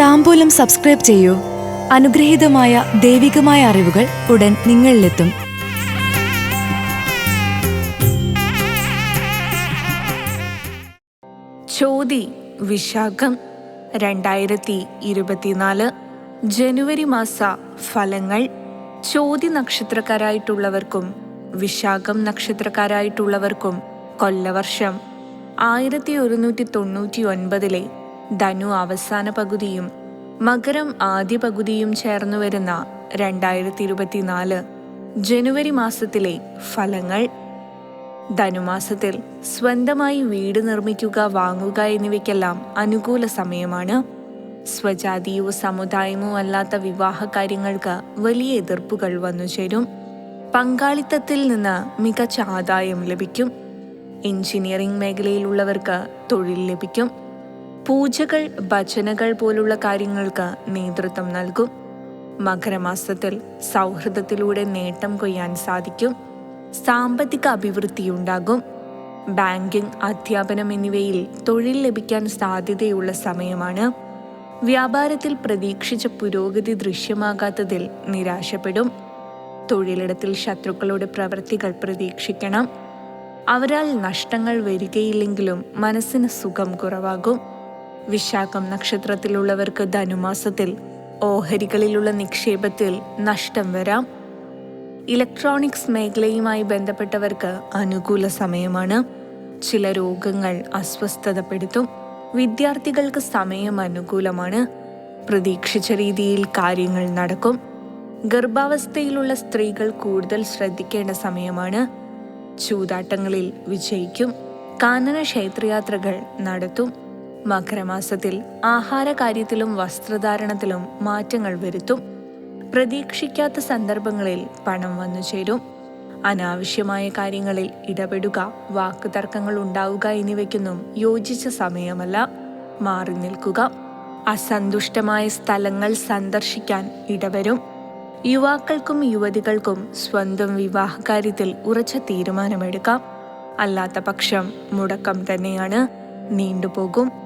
താമ്പൂലം subscribe ചെയ്യൂ. അനുഗ്രഹീതമായ ദൈവികമായ അറിവുകൾ ഉടൻ നിങ്ങളിലെത്തും. ചോതി വിശാഖം രണ്ടായിരത്തി ഇരുപത്തിനാല് ജനുവരി മാസ ഫലങ്ങൾ ചോതി നക്ഷത്രക്കാരായിട്ടുള്ളവർക്കും വിശാഖം നക്ഷത്രക്കാരായിട്ടുള്ളവർക്കും കൊല്ലവർഷം ആയിരത്തി ഒരുന്നൂറ്റി തൊണ്ണൂറ്റി ഒൻപതിലെ ധനു അവസാന പകുതിയും മകരം ആദ്യ പകുതിയും ചേർന്നു വരുന്ന രണ്ടായിരത്തി ഇരുപത്തിനാല് ജനുവരി മാസത്തിലെ ഫലങ്ങൾ. ധനുമാസത്തിൽ സ്വന്തമായി വീട് നിർമ്മിക്കുക വാങ്ങുക എന്നിവയ്ക്കെല്ലാം അനുകൂല സമയമാണ്. സ്വജാതിയോ സമുദായമോ അല്ലാത്ത വിവാഹ കാര്യങ്ങൾക്ക് വലിയ എതിർപ്പുകൾ വന്നുചേരും പങ്കാളിത്തത്തിൽ നിന്ന് മികച്ച ആദായം ലഭിക്കും. എഞ്ചിനീയറിംഗ് മേഖലയിലുള്ളവർക്ക് തൊഴിൽ ലഭിക്കും. പൂജകൾ ഭജനകൾ പോലുള്ള കാര്യങ്ങൾക്ക് നേതൃത്വം നൽകും. മകരമാസത്തിൽ സൗഹൃദത്തിലൂടെ നേട്ടം കൊയ്യാൻ സാധിക്കും. സാമ്പത്തിക അഭിവൃദ്ധി ഉണ്ടാകും. ബാങ്കിംഗ് അധ്യാപനം എന്നിവയിൽ തൊഴിൽ ലഭിക്കാൻ സാധ്യതയുള്ള സമയമാണ്. വ്യാപാരത്തിൽ പ്രതീക്ഷിച്ച പുരോഗതി ദൃശ്യമാകാത്തതിൽ നിരാശപ്പെടും. തൊഴിലിടത്തിൽ ശത്രുക്കളുടെ പ്രവൃത്തികൾ പ്രതീക്ഷിക്കണം. അവരാൽ നഷ്ടങ്ങൾ വരികയില്ലെങ്കിലും മനസ്സിന് സുഖം കുറവാകും. വിശാഖം നക്ഷത്രത്തിലുള്ളവർക്ക് ധനുമാസത്തിൽ ഓഹരികളിലുള്ള നിക്ഷേപത്തിൽ നഷ്ടം വരാം. ഇലക്ട്രോണിക്സ് മേഖലയുമായി ബന്ധപ്പെട്ടവർക്ക് അനുകൂല സമയമാണ്. ചില രോഗങ്ങൾ അസ്വസ്ഥതപ്പെടുത്തും. വിദ്യാർത്ഥികൾക്ക് സമയം അനുകൂലമാണ്. പ്രതീക്ഷിച്ച രീതിയിൽ കാര്യങ്ങൾ നടക്കും. ഗർഭാവസ്ഥയിലുള്ള സ്ത്രീകൾ കൂടുതൽ ശ്രദ്ധിക്കേണ്ട സമയമാണ്. ചൂതാട്ടങ്ങളിൽ വിജയിക്കും. കാനന ക്ഷേത്രയാത്രകൾ നടത്തും. മകരമാസത്തിൽ ആഹാരകാര്യത്തിലും വസ്ത്രധാരണത്തിലും മാറ്റങ്ങൾ വരുത്തും. പ്രതീക്ഷിക്കാത്ത സന്ദർഭങ്ങളിൽ പണം വന്നു ചേരും. അനാവശ്യമായ കാര്യങ്ങളിൽ ഇടപെടുക വാക്കുതർക്കങ്ങൾ ഉണ്ടാവുക എന്നിവയ്ക്കൊന്നും യോജിച്ച സമയമല്ല. മാറി നിൽക്കുക. അസന്തുഷ്ടമായ സ്ഥലങ്ങൾ സന്ദർശിക്കാൻ ഇടവരും. യുവാക്കൾക്കും യുവതികൾക്കും സ്വന്തം വിവാഹകാര്യത്തിൽ ഉറച്ച തീരുമാനമെടുക്കാം. അല്ലാത്ത പക്ഷം മുടക്കം തന്നെയാണ്. നീണ്ടുപോകും.